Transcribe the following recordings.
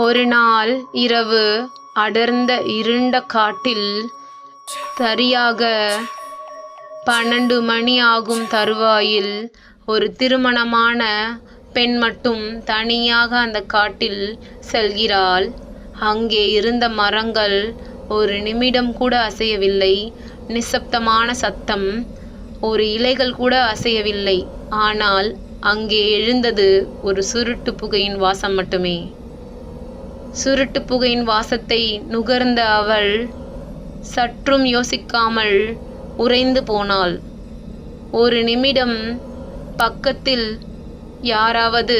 ஒரு நாள் இரவு அடர்ந்த இருண்ட காட்டில் சரியாக பன்னெண்டு மணி ஆகும் தருவாயில் ஒரு திருமணமான பெண் மட்டும் தனியாக அந்த காட்டில் செல்கிறாள். அங்கே இருந்த மரங்கள் ஒரு நிமிடம் கூட அசையவில்லை. நிசப்தமான சத்தம். ஒரு இலைகள் கூட அசையவில்லை. ஆனால் அங்கே எழுந்தது ஒரு சுருட்டு புகையின் வாசம் மட்டுமே. சுருட்டு புகையின் வாசத்தை நுகர்ந்த அவள் சற்றும் யோசிக்காமல் உறைந்து போனாள். ஒரு நிமிடம் பக்கத்தில் யாராவது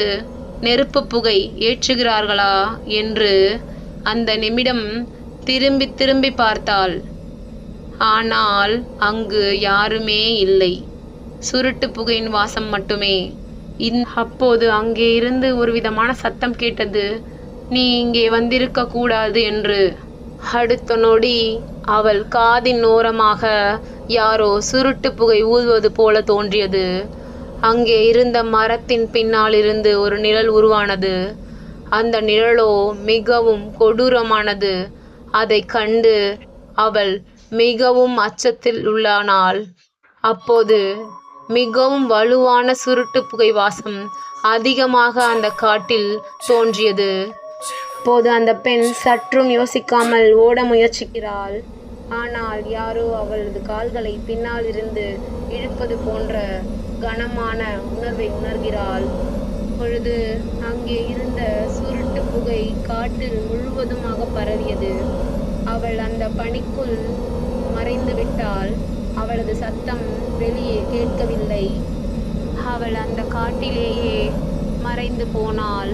நெருப்பு புகை ஏற்றுகிறார்களா என்று அந்த நிமிடம் திரும்பி திரும்பி பார்த்தாள். ஆனால் அங்கு யாருமே இல்லை. சுருட்டு புகையின் வாசம் மட்டுமே. இந் அப்போது அங்கே இருந்து ஒரு விதமான சத்தம் கேட்டது நீ இங்கே வந்திருக்க கூடாது என்று. அடுத்த நொடி அவள் காதின் ஓரமாக யாரோ சுருட்டு புகை ஊதுவது போல தோன்றியது. அங்கே இருந்த மரத்தின் பின்னால் இருந்து ஒரு நிழல் உருவானது. அந்த நிழலோ மிகவும் கொடூரமானது. அதை கண்டு அவள் மிகவும் அச்சத்தில் உள்ளானாள். அப்போது மிகவும் வலுவான சுருட்டு புகை வாசம் அதிகமாக அந்த காட்டில் தோன்றியது. அப்போது அந்த பெண் சற்றும் யோசிக்காமல் ஓட முயற்சிக்கிறாள். ஆனால் யாரோ அவளது கால்களை பின்னால் இருந்து இழுப்பது போன்ற கனமான உணர்வை உணர்கிறாள். பொழுது அங்கே இருந்த சுருட்டு புகை காட்டில் முழுவதுமாக பரவியது. அவள் அந்த பணிக்குள் மறைந்து விட்டால் அவளது சத்தம் வெளியே கேட்கவில்லை. அவள் அந்த காட்டிலேயே மறைந்து போனாள்.